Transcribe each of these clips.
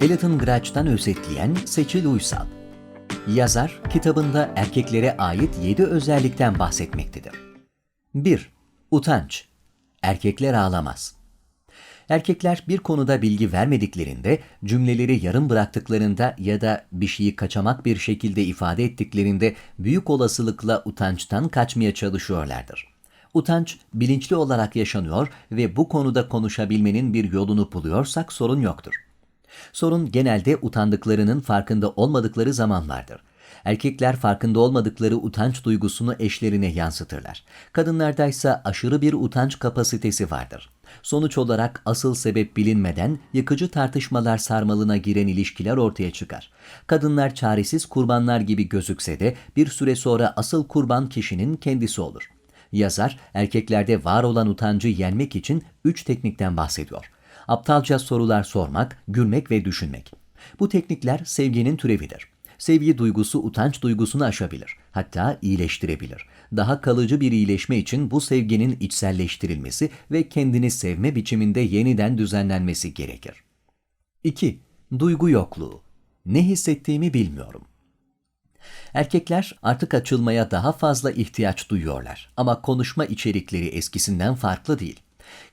Elton Grouch'tan özetleyen Seçil Uysal. Yazar, kitabında erkeklere ait 7 özellikten bahsetmektedir. 1. Utanç. Erkekler ağlamaz. Erkekler bir konuda bilgi vermediklerinde, cümleleri yarım bıraktıklarında ya da bir şeyi kaçamak bir şekilde ifade ettiklerinde büyük olasılıkla utançtan kaçmaya çalışıyorlardır. Utanç bilinçli olarak yaşanıyor ve bu konuda konuşabilmenin bir yolunu buluyorsak sorun yoktur. Sorun genelde utandıklarının farkında olmadıkları zamanlardır. Erkekler farkında olmadıkları utanç duygusunu eşlerine yansıtırlar. Kadınlarda ise aşırı bir utanç kapasitesi vardır. Sonuç olarak asıl sebep bilinmeden yıkıcı tartışmalar sarmalına giren ilişkiler ortaya çıkar. Kadınlar çaresiz kurbanlar gibi gözükse de bir süre sonra asıl kurban kişinin kendisi olur. Yazar, erkeklerde var olan utancı yenmek için üç teknikten bahsediyor. Aptalca sorular sormak, gülmek ve düşünmek. Bu teknikler sevginin türevidir. Sevgi duygusu utanç duygusunu aşabilir, hatta iyileştirebilir. Daha kalıcı bir iyileşme için bu sevginin içselleştirilmesi ve kendini sevme biçiminde yeniden düzenlenmesi gerekir. 2. Duygu yokluğu. Ne hissettiğimi bilmiyorum. Erkekler artık açılmaya daha fazla ihtiyaç duyuyorlar ama konuşma içerikleri eskisinden farklı değil.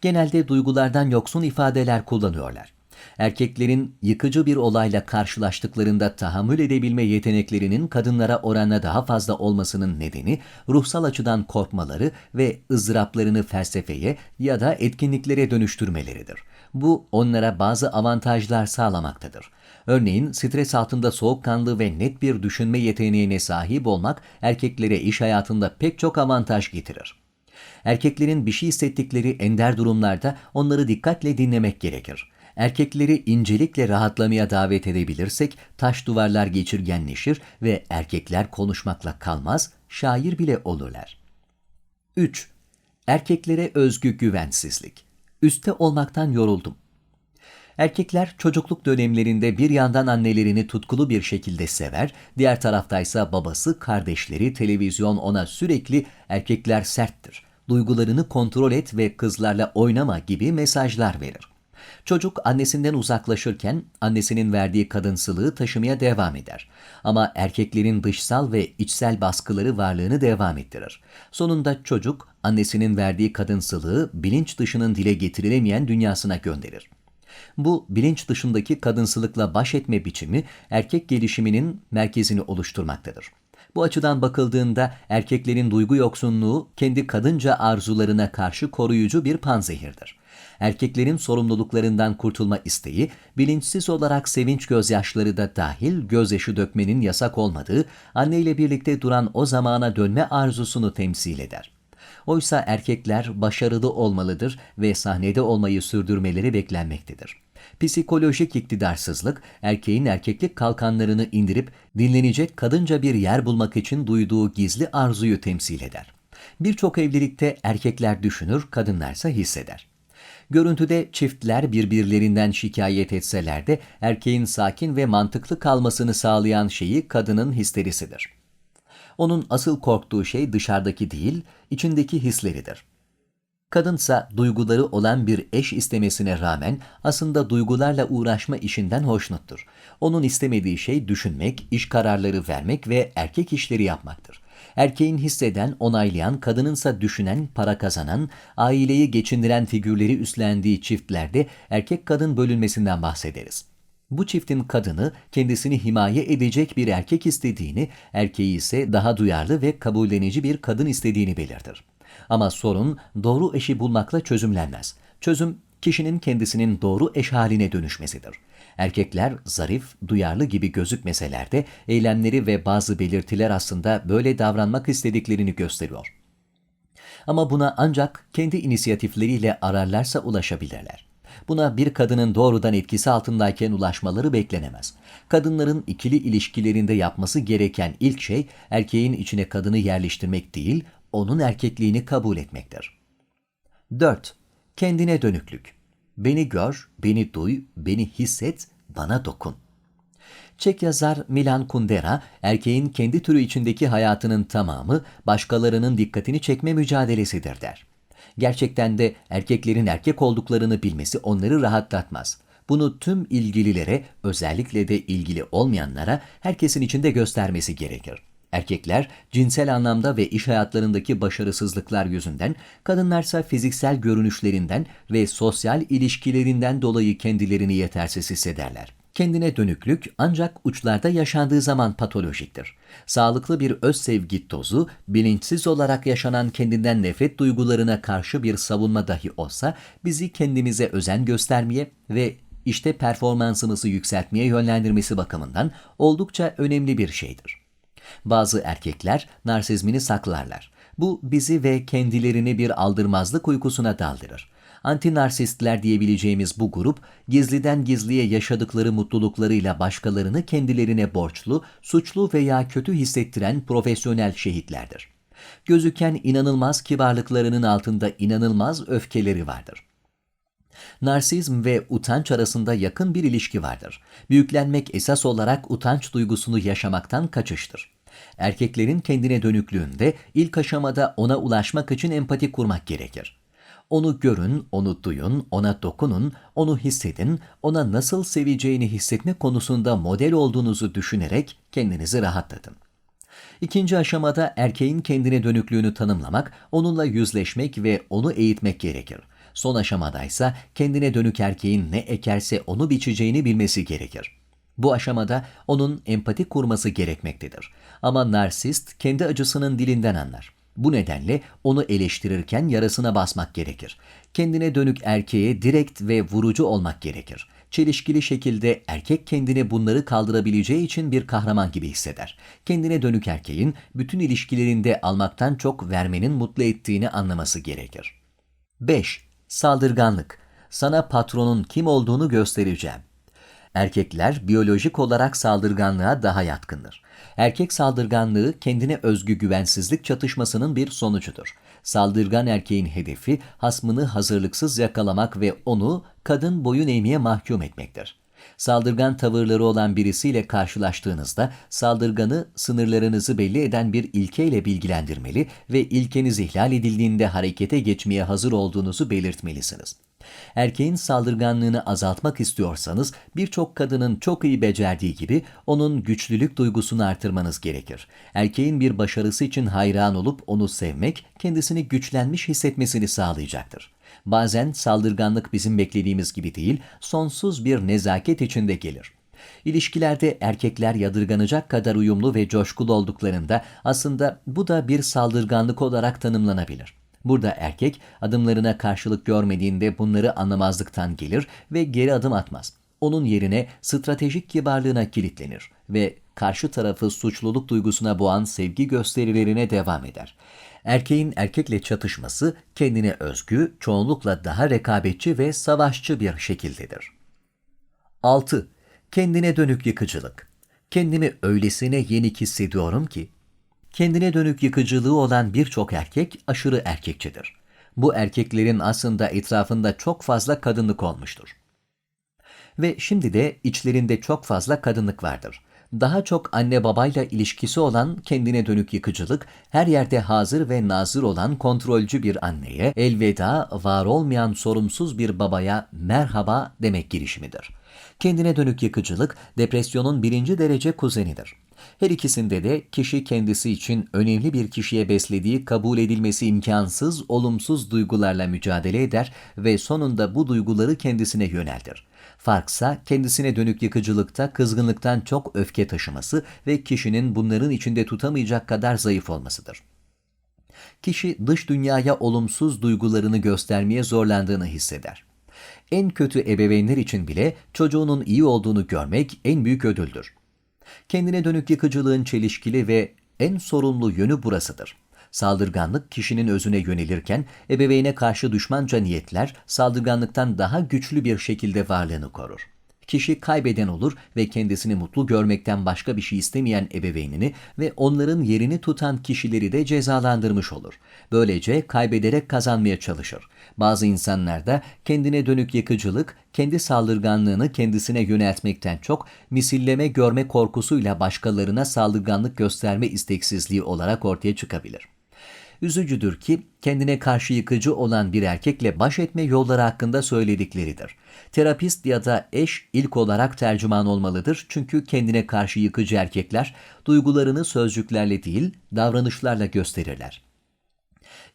Genelde duygulardan yoksun ifadeler kullanıyorlar. Erkeklerin yıkıcı bir olayla karşılaştıklarında tahammül edebilme yeteneklerinin kadınlara oranla daha fazla olmasının nedeni ruhsal açıdan korkmaları ve ızdıraplarını felsefeye ya da etkinliklere dönüştürmeleridir. Bu onlara bazı avantajlar sağlamaktadır. Örneğin stres altında soğukkanlı ve net bir düşünme yeteneğine sahip olmak erkeklere iş hayatında pek çok avantaj getirir. Erkeklerin bir şey hissettikleri ender durumlarda onları dikkatle dinlemek gerekir. Erkekleri incelikle rahatlamaya davet edebilirsek taş duvarlar geçirgenleşir ve erkekler konuşmakla kalmaz, şair bile olurlar. 3. Erkeklere özgü güvensizlik. Üste olmaktan yoruldum. Erkekler çocukluk dönemlerinde bir yandan annelerini tutkulu bir şekilde sever, diğer taraftaysa babası, kardeşleri, televizyon ona sürekli erkekler serttir, duygularını kontrol et ve kızlarla oynama gibi mesajlar verir. Çocuk annesinden uzaklaşırken annesinin verdiği kadınsılığı taşımaya devam eder. Ama erkeklerin dışsal ve içsel baskıları varlığını devam ettirir. Sonunda çocuk annesinin verdiği kadınsılığı bilinç dışının dile getirilemeyen dünyasına gönderir. Bu bilinç dışındaki kadınsılıkla baş etme biçimi erkek gelişiminin merkezini oluşturmaktadır. Bu açıdan bakıldığında erkeklerin duygu yoksunluğu kendi kadınca arzularına karşı koruyucu bir panzehirdir. Erkeklerin sorumluluklarından kurtulma isteği, bilinçsiz olarak sevinç gözyaşları da dahil gözyaşı dökmenin yasak olmadığı, anneyle birlikte duran o zamana dönme arzusunu temsil eder. Oysa erkekler başarılı olmalıdır ve sahnede olmayı sürdürmeleri beklenmektedir. Psikolojik iktidarsızlık, erkeğin erkeklik kalkanlarını indirip dinlenecek kadınca bir yer bulmak için duyduğu gizli arzuyu temsil eder. Birçok evlilikte erkekler düşünür, kadınlarsa hisseder. Görüntüde çiftler birbirlerinden şikayet etseler de erkeğin sakin ve mantıklı kalmasını sağlayan şeyi kadının histerisidir. Onun asıl korktuğu şey dışarıdaki değil, içindeki hisleridir. Kadınsa duyguları olan bir eş istemesine rağmen aslında duygularla uğraşma işinden hoşnuttur. Onun istemediği şey düşünmek, iş kararları vermek ve erkek işleri yapmaktır. Erkeğin hisseden, onaylayan, kadınınsa düşünen, para kazanan, aileyi geçindiren figürleri üstlendiği çiftlerde erkek kadın bölünmesinden bahsederiz. Bu çiftin kadını kendisini himaye edecek bir erkek istediğini, erkeği ise daha duyarlı ve kabullenici bir kadın istediğini belirtir. Ama sorun doğru eşi bulmakla çözümlenmez. Çözüm kişinin kendisinin doğru eş haline dönüşmesidir. Erkekler zarif, duyarlı gibi gözükmeseler de eylemleri ve bazı belirtiler aslında böyle davranmak istediklerini gösteriyor. Ama buna ancak kendi inisiyatifleriyle ararlarsa ulaşabilirler. Buna bir kadının doğrudan etkisi altındayken ulaşmaları beklenemez. Kadınların ikili ilişkilerinde yapması gereken ilk şey erkeğin içine kadını yerleştirmek değil, onun erkekliğini kabul etmektir. 4. Kendine dönüklük. Beni gör, beni duy, beni hisset, bana dokun. Çek yazar Milan Kundera, erkeğin kendi türü içindeki hayatının tamamı başkalarının dikkatini çekme mücadelesidir der. Gerçekten de erkeklerin erkek olduklarını bilmesi onları rahatlatmaz. bunu tüm ilgililere, özellikle de ilgili olmayanlara herkesin içinde göstermesi gerekir. Erkekler cinsel anlamda ve iş hayatlarındaki başarısızlıklar yüzünden, kadınlarsa fiziksel görünüşlerinden ve sosyal ilişkilerinden dolayı kendilerini yetersiz hissederler. Kendine dönüklük ancak uçlarda yaşandığı zaman patolojiktir. Sağlıklı bir öz sevgi tozu, bilinçsiz olarak yaşanan kendinden nefret duygularına karşı bir savunma dahi olsa, bizi kendimize özen göstermeye ve işte performansımızı yükseltmeye yönlendirmesi bakımından oldukça önemli bir şeydir. Bazı erkekler narsizmini saklarlar. Bu bizi ve kendilerini bir aldırmazlık uykusuna daldırır. Antinarsistler diyebileceğimiz bu grup, gizliden gizliye yaşadıkları mutluluklarıyla başkalarını kendilerine borçlu, suçlu veya kötü hissettiren profesyonel şehitlerdir. Gözüken inanılmaz kibarlıklarının altında inanılmaz öfkeleri vardır. Narsizm ve utanç arasında yakın bir ilişki vardır. Büyüklenmek esas olarak utanç duygusunu yaşamaktan kaçıştır. Erkeklerin kendine dönüklüğünde ilk aşamada ona ulaşmak için empati kurmak gerekir. Onu görün, onu duyun, ona dokunun, onu hissedin, ona nasıl seveceğini hissetme konusunda model olduğunuzu düşünerek kendinizi rahatlatın. İkinci aşamada erkeğin kendine dönüklüğünü tanımlamak, onunla yüzleşmek ve onu eğitmek gerekir. Son aşamadaysa kendine dönük erkeğin ne ekerse onu biçeceğini bilmesi gerekir. Bu aşamada onun empati kurması gerekmektedir. Ama narsist kendi acısının dilinden anlar. Bu nedenle onu eleştirirken yarasına basmak gerekir. Kendine dönük erkeğe direkt ve vurucu olmak gerekir. Çelişkili şekilde erkek kendini bunları kaldırabileceği için bir kahraman gibi hisseder. Kendine dönük erkeğin bütün ilişkilerinde almaktan çok vermenin mutlu ettiğini anlaması gerekir. 5. Saldırganlık. Sana patronun kim olduğunu göstereceğim. Erkekler biyolojik olarak saldırganlığa daha yatkındır. Erkek saldırganlığı kendine özgü güvensizlik çatışmasının bir sonucudur. Saldırgan erkeğin hedefi hasmını hazırlıksız yakalamak ve onu kadın boyun eğmeye mahkum etmektir. Saldırgan tavırları olan birisiyle karşılaştığınızda saldırganı sınırlarınızı belli eden bir ilkeyle bilgilendirmeli ve ilkeniz ihlal edildiğinde harekete geçmeye hazır olduğunuzu belirtmelisiniz. Erkeğin saldırganlığını azaltmak istiyorsanız birçok kadının çok iyi becerdiği gibi onun güçlülük duygusunu artırmanız gerekir. Erkeğin bir başarısı için hayran olup onu sevmek kendisini güçlenmiş hissetmesini sağlayacaktır. Bazen saldırganlık bizim beklediğimiz gibi değil, sonsuz bir nezaket içinde gelir. İlişkilerde erkekler yadırganacak kadar uyumlu ve coşkulu olduklarında aslında bu da bir saldırganlık olarak tanımlanabilir. Burada erkek adımlarına karşılık görmediğinde bunları anlamazlıktan gelir ve geri adım atmaz. Onun yerine stratejik kibarlığına kilitlenir ve karşı tarafı suçluluk duygusuna boğan sevgi gösterilerine devam eder. Erkeğin erkekle çatışması kendine özgü, çoğunlukla daha rekabetçi ve savaşçı bir şekildedir. 6. Kendine dönük yıkıcılık. Kendimi öylesine yenik hissediyorum ki Kendine dönük yıkıcılığı olan birçok erkek aşırı erkekçidir. Bu erkeklerin aslında etrafında çok fazla kadınlık olmuştur. Ve şimdi de içlerinde çok fazla kadınlık vardır. Daha çok anne babayla ilişkisi olan kendine dönük yıkıcılık, her yerde hazır ve nazır olan kontrolcü bir anneye, elveda var olmayan sorumsuz bir babaya merhaba demek girişimidir. Kendine dönük yıkıcılık, depresyonun birinci derece kuzenidir. Her ikisinde de kişi kendisi için önemli bir kişiye beslediği kabul edilmesi imkansız olumsuz duygularla mücadele eder ve sonunda bu duyguları kendisine yöneltir. Farksa kendisine dönük yıkıcılıkta kızgınlıktan çok öfke taşıması ve kişinin bunların içinde tutamayacak kadar zayıf olmasıdır. Kişi dış dünyaya olumsuz duygularını göstermeye zorlandığını hisseder. En kötü ebeveynler için bile çocuğunun iyi olduğunu görmek en büyük ödüldür. Kendine dönük yıkıcılığın çelişkili ve en sorumlu yönü burasıdır. Saldırganlık kişinin özüne yönelirken ebeveyne karşı düşmanca niyetler saldırganlıktan daha güçlü bir şekilde varlığını korur. Kişi kaybeden olur ve kendisini mutlu görmekten başka bir şey istemeyen ebeveynini ve onların yerini tutan kişileri de cezalandırmış olur. Böylece kaybederek kazanmaya çalışır. Bazı insanlarda kendine dönük yıkıcılık, kendi saldırganlığını kendisine yöneltmekten çok misilleme görme korkusuyla başkalarına saldırganlık gösterme isteksizliği olarak ortaya çıkabilir. Üzücüdür ki kendine karşı yıkıcı olan bir erkekle baş etme yolları hakkında söyledikleridir. Terapist ya da eş ilk olarak tercüman olmalıdır çünkü kendine karşı yıkıcı erkekler duygularını sözcüklerle değil davranışlarla gösterirler.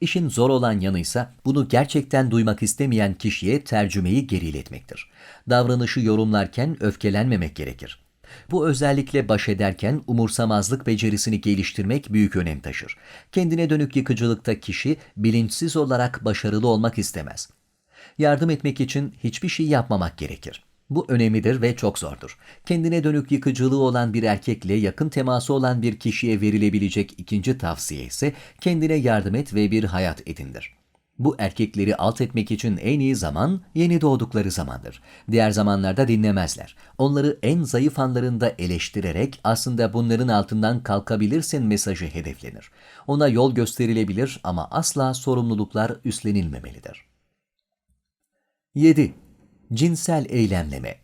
İşin zor olan yanıysa bunu gerçekten duymak istemeyen kişiye tercümeyi geri iletmektir. Davranışı yorumlarken öfkelenmemek gerekir. Bu özellikle baş ederken umursamazlık becerisini geliştirmek büyük önem taşır. Kendine dönük yıkıcılıkta kişi bilinçsiz olarak başarılı olmak istemez. Yardım etmek için hiçbir şey yapmamak gerekir. Bu önemlidir ve çok zordur. Kendine dönük yıkıcılığı olan bir erkekle yakın teması olan bir kişiye verilebilecek ikinci tavsiye ise kendine yardım et ve bir hayat edindir. Bu erkekleri alt etmek için en iyi zaman yeni doğdukları zamandır. Diğer zamanlarda dinlemezler. Onları en zayıf anlarında eleştirerek aslında bunların altından kalkabilirsin mesajı hedeflenir. Ona yol gösterilebilir ama asla sorumluluklar üstlenilmemelidir. 7. Cinsel eylemleme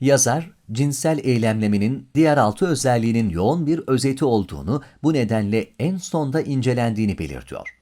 Yazar, cinsel eylemlemenin diğer altı özelliğinin yoğun bir özeti olduğunu, bu nedenle en sonda incelendiğini belirtiyor.